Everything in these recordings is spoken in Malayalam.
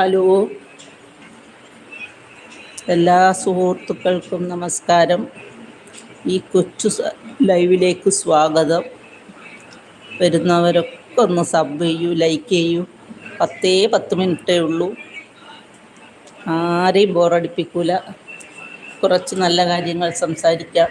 ഹലോ. എല്ലാ സുഹൃത്തുക്കൾക്കും നമസ്കാരം. ഈ കൊച്ചു ലൈവിലേക്ക് സ്വാഗതം. വരുന്നവരൊക്കെ ഒന്ന് സബ് ചെയ്യൂ ലൈക്ക് ചെയ്യൂ. പത്തേ പത്ത് മിനിറ്റേ ഉള്ളൂ. ആരെയും ബോറടിപ്പിക്കൂല. കുറച്ച് നല്ല കാര്യങ്ങൾ സംസാരിക്കാം.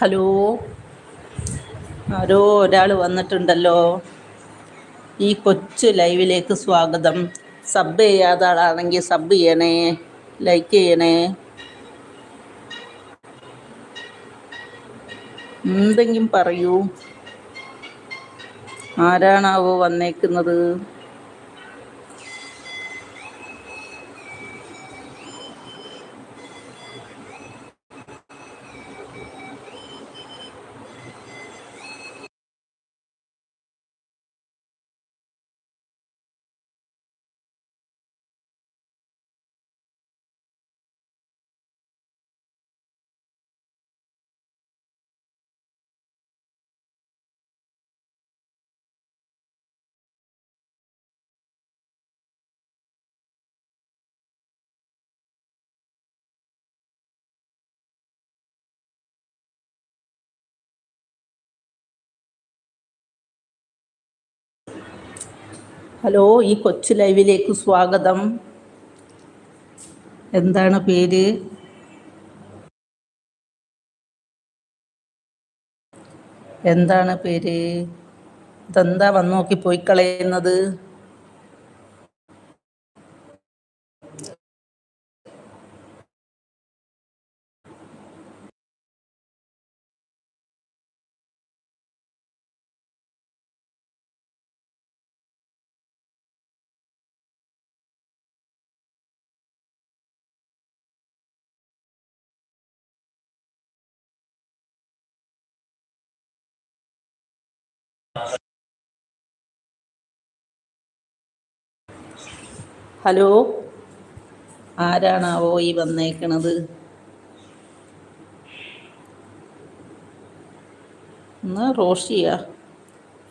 ഹലോ. ആരോ ഒരാൾ വന്നിട്ടുണ്ടല്ലോ. ഈ കൊച്ചു ലൈവിലേക്ക് സ്വാഗതം. സബ് ചെയ്യാത്ത ആളാണെങ്കിൽ സബ് ചെയ്യണേ ലൈക്ക് ചെയ്യണേ. എന്തെങ്കിലും പറയൂ. ആരാണാവോ വന്നേക്കുന്നത്? ഹലോ ഈ കൊച്ചു ലൈവിലേക്ക് സ്വാഗതം. എന്താണ് പേര്? എന്താണ് പേര്? ഇതെന്താ വന്നോക്കി നോക്കി ഹലോ? ആരാണാവോ ഈ വന്നേക്കണത്? എന്നാ റോഷിയ?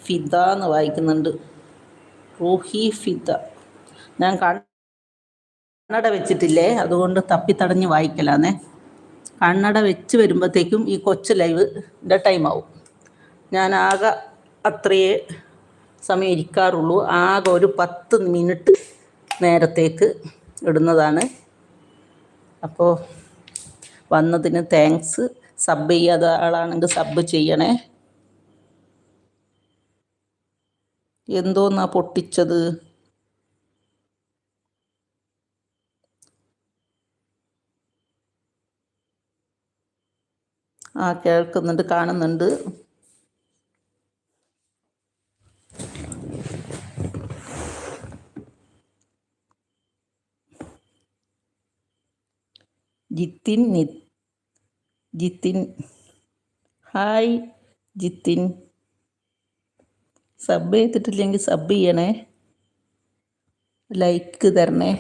ഫിദ എന്ന് വായിക്കുന്നുണ്ട്. റൂഹി ഫിദ. ഞാൻ കണ്ണട വെച്ചിട്ടില്ലേ? അതുകൊണ്ട് തപ്പിത്തടഞ്ഞ് വായിക്കലാന്നേ. കണ്ണട വെച്ച് വരുമ്പോഴത്തേക്കും ഈ കൊച്ചു ലൈവിന്റെ ടൈമാവും. ഞാൻ ആകെ അത്രയേ സമയം ഇരിക്കാറുള്ളൂ. ആകെ ഒരു പത്ത് മിനിറ്റ് നേരത്തേക്ക് ഇടുന്നതാണ്. അപ്പോൾ വന്നതിന് താങ്ക്സ്. സബ് ചെയ്യാത്ത ആളാണെങ്കിൽ സബ് ചെയ്യണേ. എന്തോന്നാ പൊട്ടിച്ചത്? ആ കേൾക്കുന്നുണ്ട് കാണുന്നുണ്ട്. ജിത്തിൻ നി ജിത്തിൻ ഹായ് ജിത്തിൻ. സബ് ചെയ്തിട്ടില്ലെങ്കിൽ സബ് ചെയ്യണേ. ലൈക്ക് തരണേ.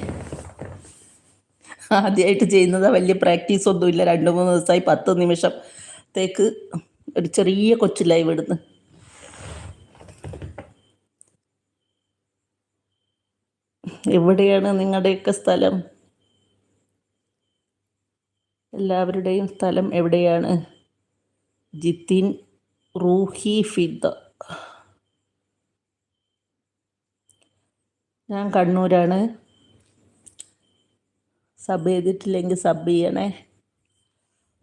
ആദ്യമായിട്ട് ചെയ്യുന്നത് വലിയ പ്രാക്ടീസ് ഒന്നുമില്ല. രണ്ട് മൂന്ന് ദിവസമായി പത്ത് നിമിഷത്തേക്ക് ഒരു ചെറിയ കൊച്ചു ലൈവ് ഇടുന്നു. എവിടെയാണ് നിങ്ങളുടെയൊക്കെ സ്ഥലം? എല്ലാവരുടെയും സ്ഥലം എവിടെയാണ്? ജിത്തിൻ റൂഹി ഫിദ. ഞാൻ കണ്ണൂരാണ്. സബ് ചെയ്തിട്ടില്ലെങ്കിൽ സബ് ചെയ്യണേ.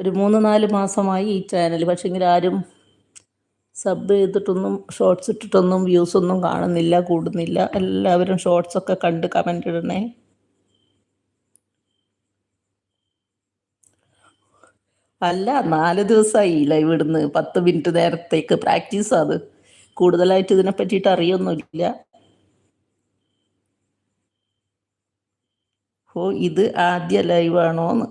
ഒരു മൂന്ന് നാല് മാസമായി ഈ ചാനൽ പക്ഷേങ്കിൽ ആരും സബ് ചെയ്തിട്ടൊന്നും ഷോർട്സ് ഇട്ടിട്ടൊന്നും വ്യൂസ് ഒന്നും കാണുന്നില്ല കൂടുന്നില്ല. എല്ലാവരും ഷോർട്സ് ഒക്കെ കണ്ട് കമന്റ് ഇടണേ. അല്ല നാല് ദിവസമായി ലൈവ് ഇടുന്ന് പത്ത് മിനിറ്റ് നേരത്തേക്ക് പ്രാക്ടീസ് അത്. കൂടുതലായിട്ട് ഇതിനെ പറ്റിയിട്ട് അറിയൊന്നുമില്ല. ഓ ഇത് ആദ്യ ലൈവാണോന്ന്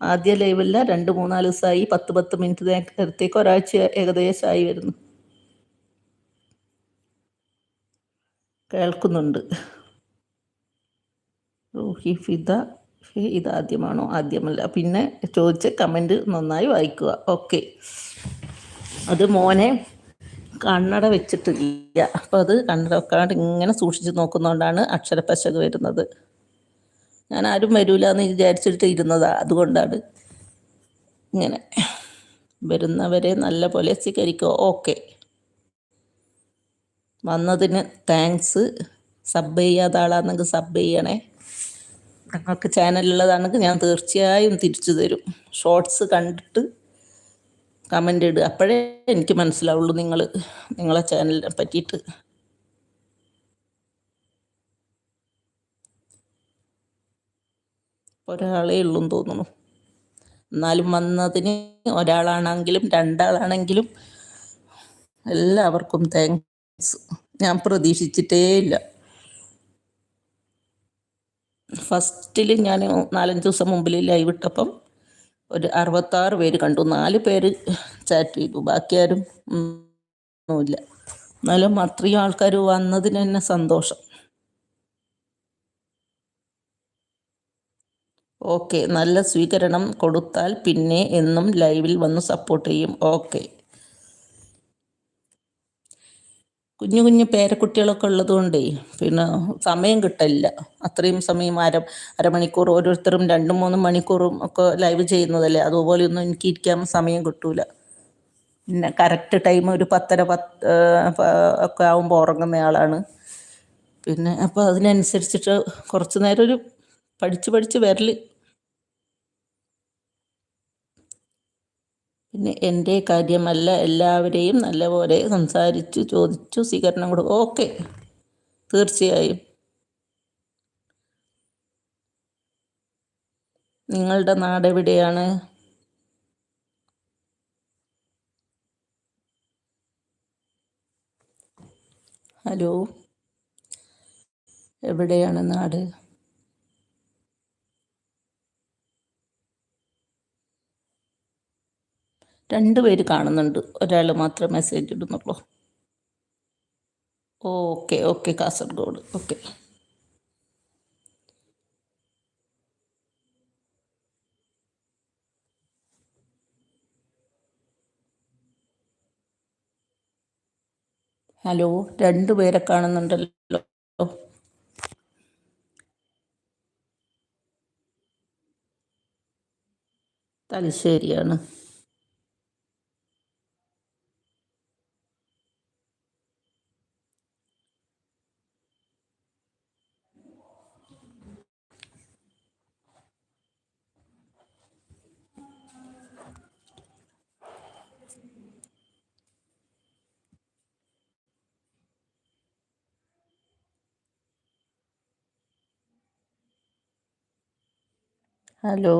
ആദ്യ ലൈവല്ല രണ്ട് മൂന്നാൽ ദിവസമായി പത്ത് പത്ത് മിനിറ്റ് നേരത്തേക്ക് ഒരാഴ്ച ഏകദേശമായി വരുന്നു. കേൾക്കുന്നുണ്ട്. റൂഹി ഫിദ ഇത് ആദ്യമാണോ ആദ്യമല്ല. പിന്നെ ചോദിച്ച് കമന്റ് നന്നായി വായിക്കുക. ഓക്കെ അത് മോനെ കണ്ണട വെച്ചിട്ടില്ല. അപ്പം അത് കണ്ണട വെക്കാണ്ട് ഇങ്ങനെ സൂക്ഷിച്ച് നോക്കുന്നതുകൊണ്ടാണ് അക്ഷരപ്പശക് വരുന്നത്. ഞാൻ ആരും വരൂല എന്ന് വിചാരിച്ചിട്ട് ഇരുന്നതാ. അതുകൊണ്ടാണ് ഇങ്ങനെ വരുന്നവരെ നല്ല പോലെ സ്വീകരിക്കുക. ഓക്കെ വന്നതിന് താങ്ക്സ് സബ് ചെയ്യാത്ത ആളാണെങ്കിൽ സബ് ചെയ്യണേ. നിങ്ങൾക്ക് ചാനലുള്ളതാണെങ്കിൽ ഞാൻ തീർച്ചയായും തിരിച്ചു തരും. ഷോർട്സ് കണ്ടിട്ട് കമന്റ് ഇടുക. അപ്പോഴേ എനിക്ക് മനസ്സിലാവുള്ളൂ നിങ്ങൾ നിങ്ങളെ ചാനലിനെ പറ്റിയിട്ട്. ഒരാളേ ഉള്ളൂ തോന്നുന്നു. എന്നാലും വന്നതിന് ഒരാളാണെങ്കിലും രണ്ടാളാണെങ്കിലും എല്ലാവർക്കും താങ്ക്സ് ഞാൻ പ്രതീക്ഷിച്ചിട്ടേ ഇല്ല ഫസ്റ്റിൽ ഞാൻ നാലഞ്ച് ദിവസം മുമ്പിൽ ലൈവ് ഇട്ടപ്പം ഒരു അറുപത്താറ് പേര് കണ്ടു. നാല് പേര് ചാറ്റ് ചെയ്തു. ബാക്കി ആരും ഒന്നുമില്ല. എന്നാലും അത്രയും ആൾക്കാർ വന്നതിന് തന്നെ സന്തോഷം. ഓക്കെ നല്ല സ്വീകരണം കൊടുത്താൽ പിന്നെ എന്നും ലൈവിൽ വന്ന് സപ്പോർട്ട് ചെയ്യും. ഓക്കെ കുഞ്ഞു കുഞ്ഞു പേരക്കുട്ടികളൊക്കെ ഉള്ളതുകൊണ്ടേ പിന്നെ സമയം കിട്ടില്ല അത്രയും സമയം അര അരമണിക്കൂർ ഓരോരുത്തരും രണ്ടും മൂന്നും മണിക്കൂറും ഒക്കെ ലൈവ് ചെയ്യുന്നതല്ലേ. അതുപോലെയൊന്നും എനിക്ക് ഇരിക്കാൻ സമയം കിട്ടൂല. പിന്നെ കറക്റ്റ് ടൈം ഒരു പത്തര പത്ത് ഒക്കെ ആകുമ്പോൾ ഉറങ്ങുന്ന ആളാണ്. പിന്നെ അപ്പോൾ അതിനനുസരിച്ചിട്ട് കുറച്ച് നേരം ഒരു പഠിച്ച് പഠിച്ച് വരൽ പിന്നെ എന്റെ കാര്യമല്ല എല്ലാവരെയും നല്ലപോലെ സംസാരിച്ചു ചോദിച്ചു സ്വീകരണം കൊടുക്കും ഓക്കെ. തീർച്ചയായും. നിങ്ങളുടെ നാട് എവിടെയാണ് ഹലോ. എവിടെയാണ് നാട്? രണ്ട് പേര് കാണുന്നുണ്ട്. ഒരാൾ മാത്രമേ message ഇടുന്നുള്ളൂ. Okay okay Kasaragod. Okay hello രണ്ട് പേരെ കാണുന്നുണ്ടല്ലോ. തലശ്ശേരിയാണ്. ഹലോ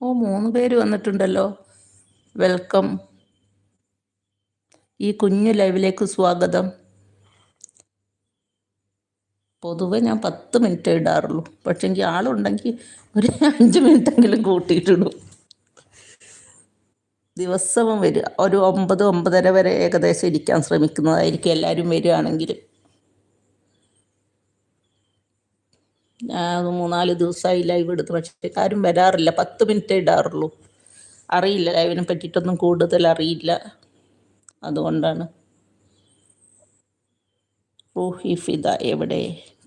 ഓ മൂന്ന് പേര് വന്നിട്ടുണ്ടല്ലോ. വെൽക്കം. ഈ കുഞ്ഞു ലൈവിലേക്ക് സ്വാഗതം. പൊതുവെ ഞാൻ പത്ത് മിനിറ്റ് ഇടാറുള്ളൂ. പക്ഷെ എനിക്ക് ആളുണ്ടെങ്കിൽ ഒരു അഞ്ച് മിനിറ്റെങ്കിലും കൂട്ടിയിട്ടിടും. ദിവസവും വരിക. ഒരു ഒമ്പത് ഒമ്പതര വരെ ഏകദേശം ഇരിക്കാൻ ശ്രമിക്കുന്നതായിരിക്കും എല്ലാവരും വരികയാണെങ്കിൽ. ഞാൻ മൂന്നാൽ ദിവസമായി ലൈവ് എടുത്ത്. പക്ഷേ ആരും വരാറില്ല. പത്ത് മിനിറ്റ് ഇടാറുള്ളൂ. അറിയില്ല. ലൈവിനെ പറ്റിയിട്ടൊന്നും കൂടുതൽ അറിയില്ല. അതുകൊണ്ടാണ്. റൂഹി ഫിദ എവിടെ?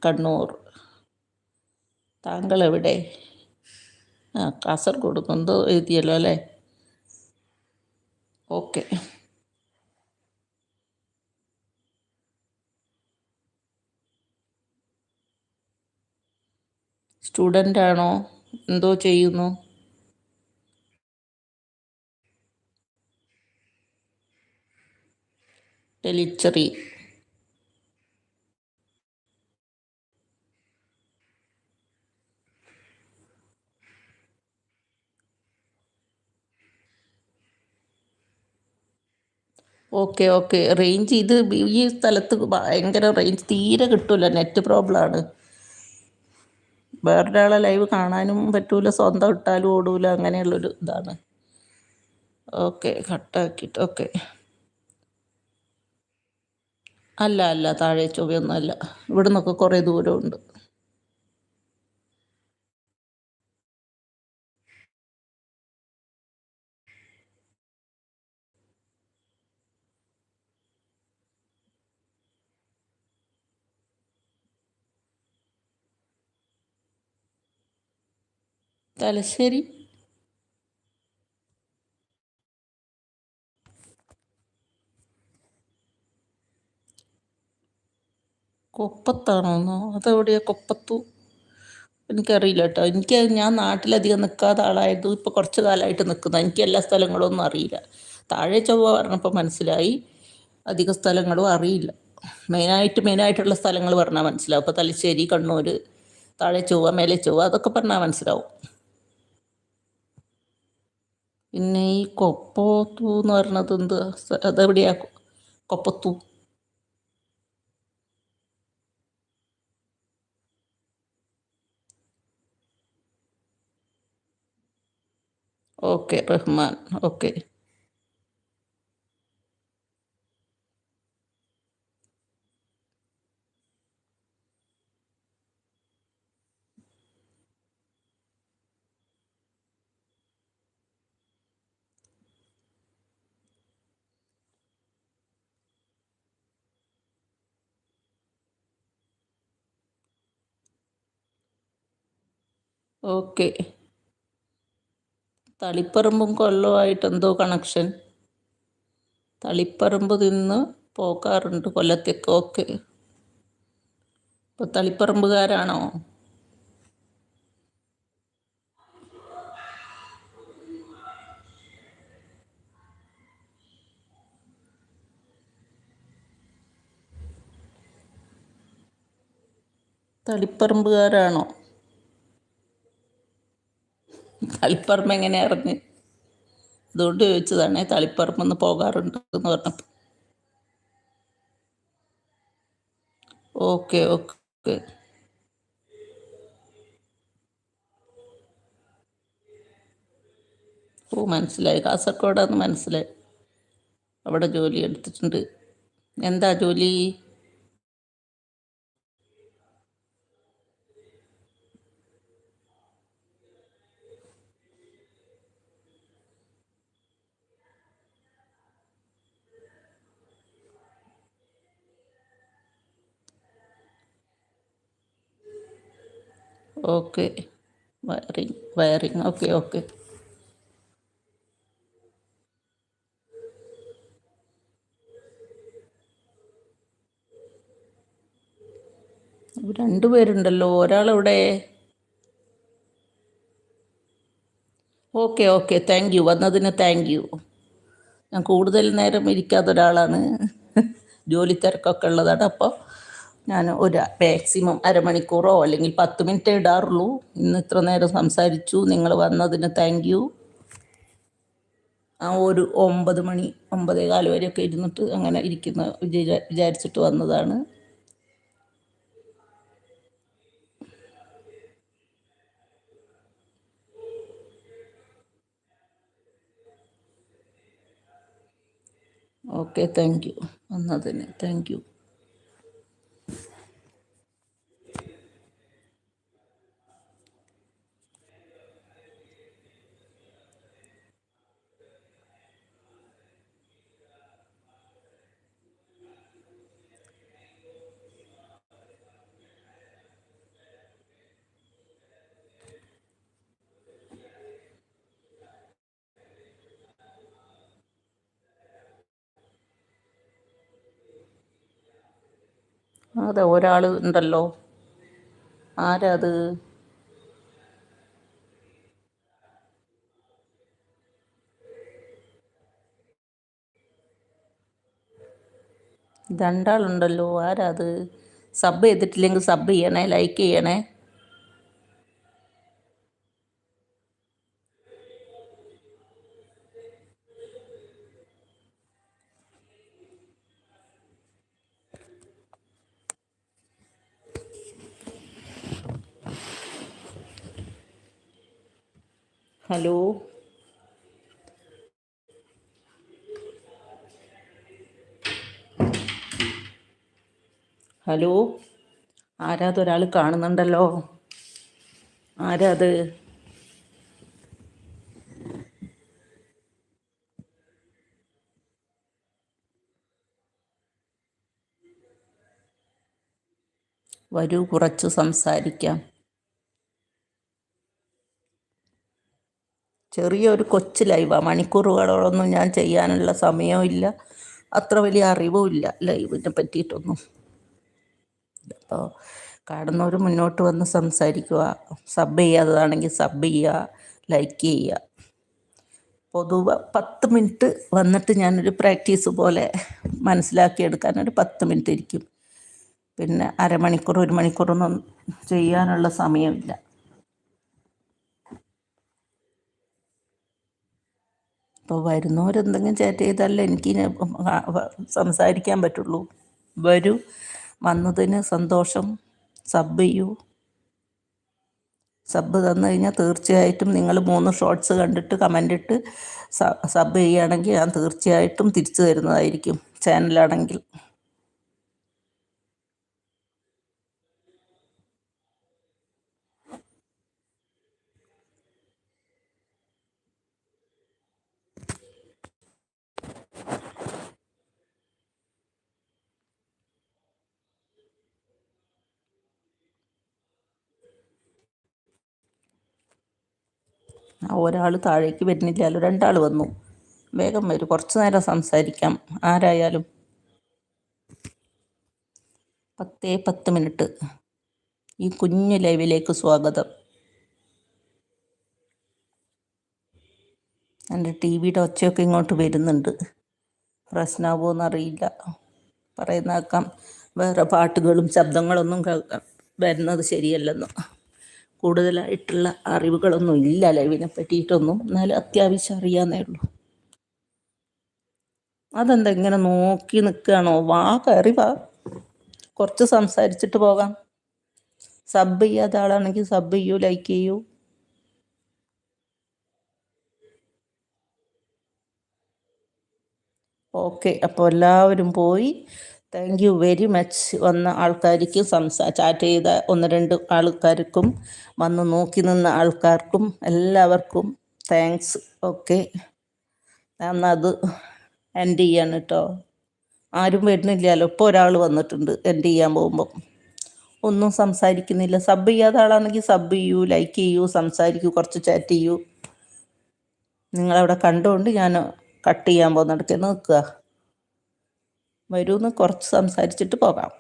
കണ്ണൂർ. താങ്കൾ എവിടെ ആ കാസർഗോഡ്. എന്തോ എഴുതിയല്ലോ അല്ലേ? ഓക്കെ സ്റ്റുഡന്റ് ആണോ? എന്തോ ചെയ്യുന്നു? ടെലിച്ചറി ഓക്കെ ഓക്കെ. റേഞ്ച് ഇത് ഈ സ്ഥലത്ത് ഭയങ്കര റേഞ്ച് തീരെ കിട്ടൂല. നെറ്റ് പ്രോബ്ലം ആണ് വേറൊരാളെ ലൈവ് കാണാനും പറ്റൂല. സ്വന്തം ഇട്ടാലും ഓടൂല. അങ്ങനെയുള്ളൊരു ഇതാണ്. ഓക്കെ കട്ടാക്കിയിട്ട്. ഓക്കെ. അല്ല അല്ല. താഴെ ചൊവ്വയൊന്നും അല്ല ഇവിടെ നിന്നൊക്കെ കുറേ ദൂരമുണ്ട്. തലശ്ശേരി കൊപ്പത്താണോന്നോ? അതെവിടെയാ കൊപ്പത്തു? എനിക്കറിയില്ല കേട്ടോ എനിക്ക് ഞാൻ നാട്ടിലധികം നിൽക്കാത്ത ആളായത് ഇപ്പോൾ കുറച്ച് കാലമായിട്ട് നിൽക്കുന്ന എനിക്ക് എല്ലാ സ്ഥലങ്ങളും ഒന്നും അറിയില്ല. താഴെ ചൊവ്വ പറഞ്ഞപ്പോൾ മനസ്സിലായി. അധിക സ്ഥലങ്ങളും അറിയില്ല. മെയിനായിട്ട് മെയിനായിട്ടുള്ള സ്ഥലങ്ങൾ പറഞ്ഞാൽ മനസ്സിലാവും. അപ്പോൾ തലശ്ശേരി കണ്ണൂർ താഴെ ചൊവ്വ മേലെ ചൊവ്വ അതൊക്കെ പറഞ്ഞാൽ മനസ്സിലാവും. പിന്നെ ഈ കൊപ്പത്തു എന്ന് പറഞ്ഞത് എന്ത്? അതെവിടെയാ? കൊപ്പത്തു ഓക്കെ റഹ്മാൻ. ഓക്കെ. ഓക്കെ. തളിപ്പറമ്പും കൊല്ലമായിട്ട് എന്തോ കണക്ഷൻ തളിപ്പറമ്പ് നിന്ന് പോക്കാറുണ്ട് കൊല്ലത്തേക്ക്. ഓക്കെ. ഇപ്പോൾ തളിപ്പറമ്പുകാരാണോ? തളിപ്പറമ്പുകാരാണോ? തളിപ്പറമ്പ് എങ്ങനെ ഇറങ്ങി അതുകൊണ്ട് ചോദിച്ചതാണ് തളിപ്പറമ്പെന്ന് പോകാറുണ്ട് എന്ന് പറഞ്ഞപ്പോൾ ഓക്കെ ഓക്കെ. ഓ മനസ്സിലായി. കാസർഗോഡാന്ന് മനസ്സിലായി. അവിടെ ജോലി എടുത്തിട്ടുണ്ട്. എന്താ ജോലി? Okay wiring wiring okay okay രണ്ടുപേരുണ്ടല്ലോ ഒരാളെവിടെ? ഓക്കെ ഓക്കെ താങ്ക് യു വന്നതിന് താങ്ക് യു ഞാൻ കൂടുതൽ നേരം ഇരിക്കാത്ത ഒരാളാണ്. ജോലി തിരക്കൊക്കെ ഉള്ളതാണ്. അപ്പോൾ ഞാൻ ഒരു മാക്സിമം അരമണിക്കൂറോ അല്ലെങ്കിൽ പത്ത് മിനിറ്റ് ഇടാറുള്ളൂ. ഇന്ന് ഇത്ര നേരം സംസാരിച്ചു. നിങ്ങൾ വന്നതിന് താങ്ക് യു ആ ഒരു ഒമ്പത് മണി ഒമ്പതേ കാൽ വരെയൊക്കെ ഇരുന്നിട്ട് അങ്ങനെ ഇരിക്കുന്ന വിചാരിച്ചിട്ട് വന്നതാണ്. ഓക്കെ താങ്ക് യു വന്നതിന് താങ്ക് യു അതെ ഒരാൾ ഉണ്ടല്ലോ. ആരാ അത് രണ്ടാളുണ്ടല്ലോ ആരാ അത് സബ് ചെയ്തിട്ടില്ലെങ്കിൽ സബ് ചെയ്യണേ ലൈക്ക് ചെയ്യണേ. ഹലോ ഹലോ ആരാത് ഒരാൾ കാണുന്നുണ്ടല്ലോ? ആരാത് വരൂ കുറച്ച് സംസാരിക്കാം. ചെറിയൊരു കൊച്ചു ലൈവാണ് മണിക്കൂറുകളോളൊന്നും ഞാൻ ചെയ്യാനുള്ള സമയമില്ല അത്ര വലിയ അറിവുമില്ല ലൈവിനെ പറ്റിയിട്ടൊന്നും. അപ്പോൾ കാണുന്നവർ മുന്നോട്ട് വന്ന് സംസാരിക്കുക സബ് ചെയ്യാത്തതാണെങ്കിൽ സബ് ചെയ്യുക ലൈക്ക് ചെയ്യുക പൊതുവെ പത്ത് മിനിറ്റ് വന്നിട്ട് ഞാനൊരു പ്രാക്ടീസ് പോലെ മനസ്സിലാക്കിയെടുക്കാൻ ഒരു പത്ത് മിനിറ്റ് ഇരിക്കും. പിന്നെ അരമണിക്കൂർ ഒരു മണിക്കൂറൊന്നും ചെയ്യാനുള്ള സമയമില്ല. അപ്പോൾ വരുന്നവരെന്തെങ്കിലും ചാറ്റ് ചെയ്താലേ എനിക്ക് സംസാരിക്കാൻ പറ്റുള്ളൂ. വരൂ. വന്നതിന് സന്തോഷം. സബ് ചെയ്യൂ. സബ് തന്നു കഴിഞ്ഞാൽ തീർച്ചയായിട്ടും നിങ്ങൾ മൂന്ന് ഷോർട്സ് കണ്ടിട്ട് കമന്റ് ഇട്ട് സബ് ചെയ്യുകയാണെങ്കിൽ ഞാൻ തീർച്ചയായിട്ടും തിരിച്ചു തരുന്നതായിരിക്കും. ചാനലാണെങ്കിൽ ഒരാൾ താഴേക്ക് വരുന്നില്ലല്ലോ രണ്ടാൾ വന്നു. വേഗം വരും കുറച്ച് നേരം സംസാരിക്കാം. ആരായാലും? പത്തേ പത്ത് മിനിറ്റ്. ഈ കുഞ്ഞു ലൈവിലേക്ക് സ്വാഗതം. എന്റെ ടി വിയുടെ ഒച്ചയൊക്കെ ഇങ്ങോട്ട് വരുന്നുണ്ട്. പ്രശ്നമാകുമോ എന്നറിയില്ല. പറയുന്നേക്കാം. വേറെ പാട്ടുകളും ശബ്ദങ്ങളൊന്നും വരുന്നത് ശരിയല്ലെന്ന്. കൂടുതലായിട്ടുള്ള അറിവുകളൊന്നും ഇല്ല ലൈവിനെ പറ്റിയിട്ടൊന്നും. എന്നാലും അത്യാവശ്യം അറിയാന്നേ ഉള്ളൂ. അതെന്താ ഇങ്ങനെ നോക്കി നിൽക്കുകയാണോ വാ കയറി വാ. കുറച്ച് സംസാരിച്ചിട്ട് പോകാം. സബ് ചെയ്യാത്ത ആളാണെങ്കിൽ സബ് ചെയ്യൂ ലൈക്ക് ചെയ്യൂ. ഓക്കെ അപ്പോൾ എല്ലാവരും പോയി താങ്ക് യു വെരി മച്ച് വന്ന ആൾക്കാർക്കും സംസാ ചാറ്റ് ചെയ്ത ഒന്ന് രണ്ട് ആൾക്കാർക്കും വന്ന് നോക്കി നിന്ന ആൾക്കാർക്കും എല്ലാവർക്കും താങ്ക്സ് ഓക്കെ അത് എൻഡ് ചെയ്യാണ് കേട്ടോ ആരും വരുന്നില്ലല്ലോ. ഇപ്പോൾ ഒരാൾ വന്നിട്ടുണ്ട് എൻഡ് ചെയ്യാൻ പോകുമ്പം. ഒന്നും സംസാരിക്കുന്നില്ല. സബ് ചെയ്യാത്ത ആളാണെങ്കിൽ സബ് ചെയ്യൂ ലൈക്ക് ചെയ്യൂ സംസാരിക്കൂ കുറച്ച് ചാറ്റ് ചെയ്യൂ. നിങ്ങളവിടെ കണ്ടുകൊണ്ട് ഞാൻ കട്ട് ചെയ്യാൻ പോകുന്നിടയ്ക്ക് നിൽക്കുക. വരുമെന്ന് കുറച്ച് സംസാരിച്ചിട്ട് പോകാം.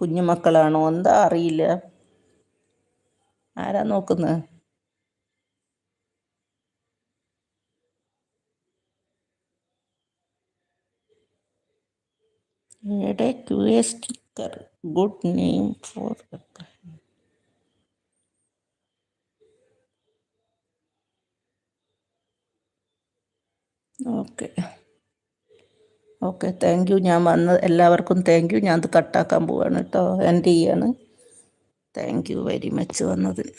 കുഞ്ഞുമക്കളാണോ എന്താ അറിയില്ല. ആരാ നോക്കുന്നത് ഇവിടെ Q sticker good name for okay. Okay thank you ഞാൻ വന്ന് എല്ലാവർക്കും താങ്ക് യു ഞാൻ അത് കട്ടാക്കാൻ പോവാണ് കേട്ടോ എന്റെ ചെയ്യാണ്. താങ്ക് യു വെരി മച്ച് വന്നതിന്.